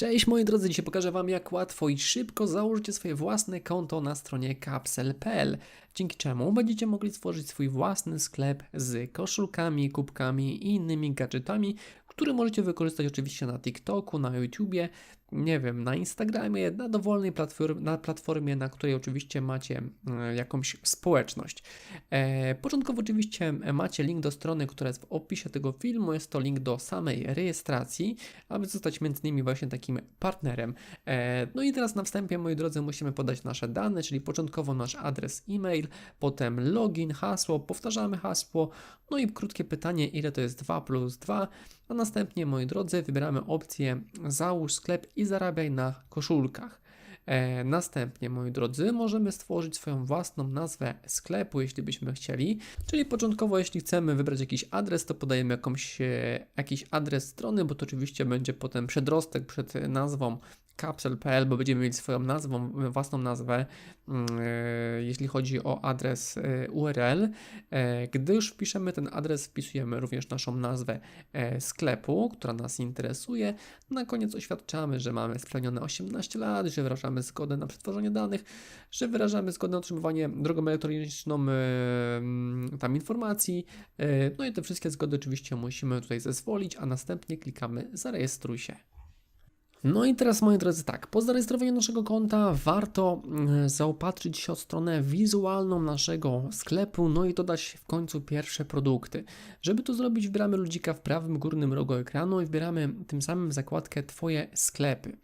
Cześć moi drodzy, dzisiaj pokażę Wam jak łatwo i szybko założycie swoje własne konto na stronie capsel.pl, dzięki czemu będziecie mogli stworzyć swój własny sklep z koszulkami, kubkami i innymi gadżetami, które możecie wykorzystać oczywiście na TikToku, na YouTubie, nie wiem, na Instagramie, na dowolnej platformie, na platformie, na której oczywiście macie e, jakąś społeczność. E, początkowo oczywiście macie link do strony, która jest w opisie tego filmu, jest to link do samej rejestracji, aby zostać między innymi właśnie takim partnerem. E, no i teraz na wstępie, moi drodzy, musimy podać nasze dane, czyli początkowo nasz adres e-mail, potem login, hasło, powtarzamy hasło, no i krótkie pytanie, ile to jest 2 plus 2, a następnie, moi drodzy, wybieramy opcję załóż sklep i zarabiaj na koszulkach. E, następnie, moi drodzy, możemy stworzyć swoją własną nazwę sklepu, jeśli byśmy chcieli. Czyli początkowo, jeśli chcemy wybrać jakiś adres, to podajemy jakąś, e, jakiś adres strony, bo to oczywiście będzie potem przedrostek przed nazwą capsule.pl, bo będziemy mieli swoją nazwą, własną nazwę, mm, e, jeśli chodzi o adres e, URL. E, gdy już wpiszemy ten adres, wpisujemy również naszą nazwę sklepu, która nas interesuje. Na koniec oświadczamy, że mamy spełnione 18 lat, że wyrażamy zgodę na przetworzenie danych, że wyrażamy zgodę na otrzymywanie drogą elektroniczną mm, tam informacji. No i te wszystkie zgody oczywiście musimy tutaj zezwolić, a następnie klikamy zarejestruj się. No i teraz, moi drodzy, tak, po zarejestrowaniu naszego konta warto mm, zaopatrzyć się o stronę wizualną naszego sklepu, no i dodać w końcu pierwsze produkty. Żeby to zrobić, wybieramy ludzika w prawym górnym rogu ekranu i wybieramy tym samym zakładkę Twoje sklepy.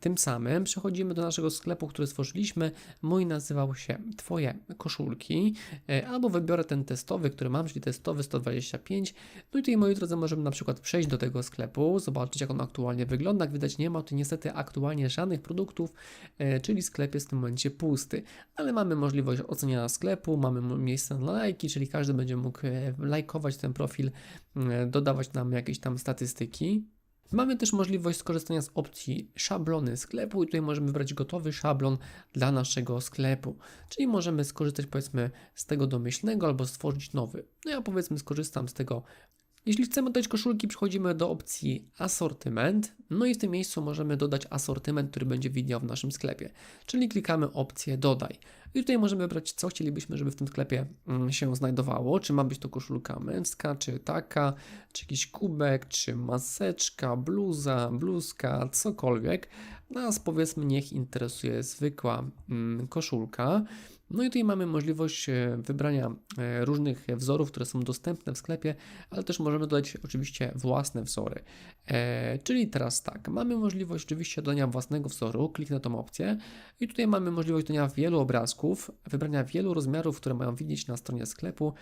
Tym samym przechodzimy do naszego sklepu, który stworzyliśmy. Mój nazywał się Twoje koszulki, e, albo wybiorę ten testowy, który mam, czyli testowy 125. No i tutaj, moi drodzy, możemy na przykład przejść do tego sklepu, zobaczyć, jak on aktualnie wygląda. Jak widać, nie ma tu niestety aktualnie żadnych produktów, e, czyli sklep jest w tym momencie pusty. Ale mamy możliwość oceniania sklepu, mamy miejsce na lajki, czyli każdy będzie mógł e, lajkować ten profil, dodawać nam jakieś tam statystyki. Mamy też możliwość skorzystania z opcji szablony sklepu i tutaj możemy wybrać gotowy szablon dla naszego sklepu. Czyli możemy skorzystać powiedzmy z tego domyślnego albo stworzyć nowy. No ja powiedzmy skorzystam z tego jeśli chcemy dodać koszulki, przechodzimy do opcji asortyment, no i w tym miejscu możemy dodać asortyment, który będzie widniał w naszym sklepie. Czyli klikamy opcję dodaj. I tutaj możemy wybrać, co chcielibyśmy, żeby w tym sklepie mm, się znajdowało. Czy ma być to koszulka męska, czy taka, czy jakiś kubek, czy maseczka, bluza, bluzka, cokolwiek. Nas powiedzmy niech interesuje zwykła mm, koszulka. No i tutaj mamy możliwość e, wybrania e, różnych wzorów, które są dostępne w sklepie, ale też możemy dodać oczywiście własne wzory. E, czyli teraz tak, mamy możliwość oczywiście dodania własnego wzoru, kliknę tą opcję i tutaj mamy możliwość dodania wielu obrazków, wybrania wielu rozmiarów, które mają widzieć na stronie sklepu,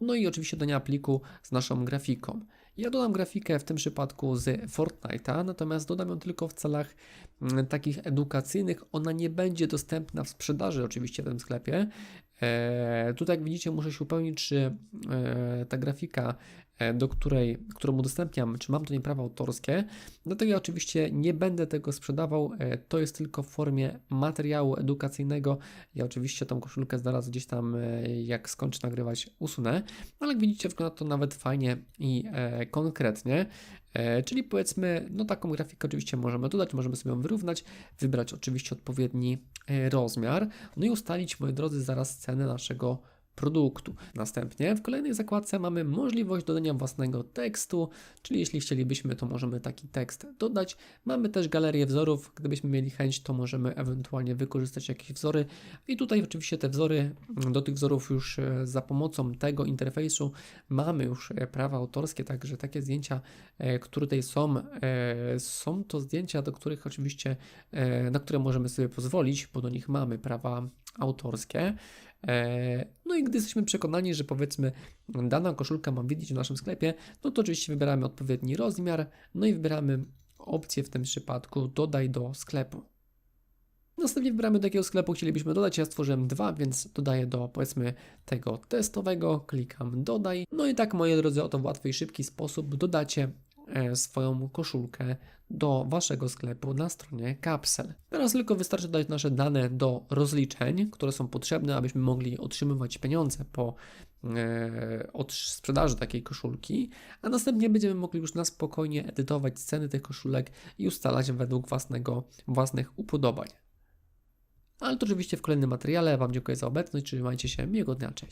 no i oczywiście dodania pliku z naszą grafiką. Ja dodam grafikę w tym przypadku z Fortnite'a, natomiast dodam ją tylko w celach mm, takich edukacyjnych. Ona nie będzie dostępna w sprzedaży oczywiście w tym sklepie. E, tutaj jak widzicie muszę się upewnić, czy e, ta grafika E, do której, którą udostępniam, czy mam do niej prawa autorskie. Dlatego ja oczywiście nie będę tego sprzedawał. To jest tylko w formie materiału edukacyjnego. Ja oczywiście tą koszulkę zaraz gdzieś tam, jak skończę nagrywać, usunę. Ale jak widzicie, wygląda to nawet fajnie i konkretnie. Czyli powiedzmy, no taką grafikę oczywiście możemy dodać, możemy sobie ją wyrównać, wybrać oczywiście odpowiedni rozmiar, no i ustalić, moi drodzy, zaraz cenę naszego produktu. Następnie w kolejnej zakładce mamy możliwość dodania własnego tekstu, czyli jeśli chcielibyśmy, to możemy taki tekst dodać. Mamy też galerię wzorów, gdybyśmy mieli chęć, to możemy ewentualnie wykorzystać jakieś wzory. I tutaj oczywiście te wzory, do tych wzorów już e, za pomocą tego interfejsu mamy już e, prawa autorskie, także takie zdjęcia, e, które tutaj są, są to zdjęcia, do których oczywiście, na które możemy sobie pozwolić, bo do nich mamy prawa autorskie. E, no i gdy jesteśmy przekonani, że powiedzmy dana koszulka ma widzieć w naszym sklepie, no to oczywiście wybieramy odpowiedni rozmiar, no i wybieramy opcję w tym przypadku dodaj do sklepu. Następnie wybieramy do jakiego sklepu chcielibyśmy dodać. Ja stworzyłem dwa, więc dodaję do powiedzmy tego testowego, klikam dodaj. No i tak moi drodzy, oto w łatwy i szybki sposób dodacie swoją koszulkę do waszego sklepu na stronie Capsel. Teraz tylko wystarczy dać nasze dane do rozliczeń, które są potrzebne, abyśmy mogli otrzymywać pieniądze po e, od sprzedaży takiej koszulki, a następnie będziemy mogli już na spokojnie edytować ceny tych koszulek i ustalać według własnego, własnych upodobań. Ale to oczywiście w kolejnym materiale. Wam dziękuję za obecność, trzymajcie się, miłego dnia, cześć.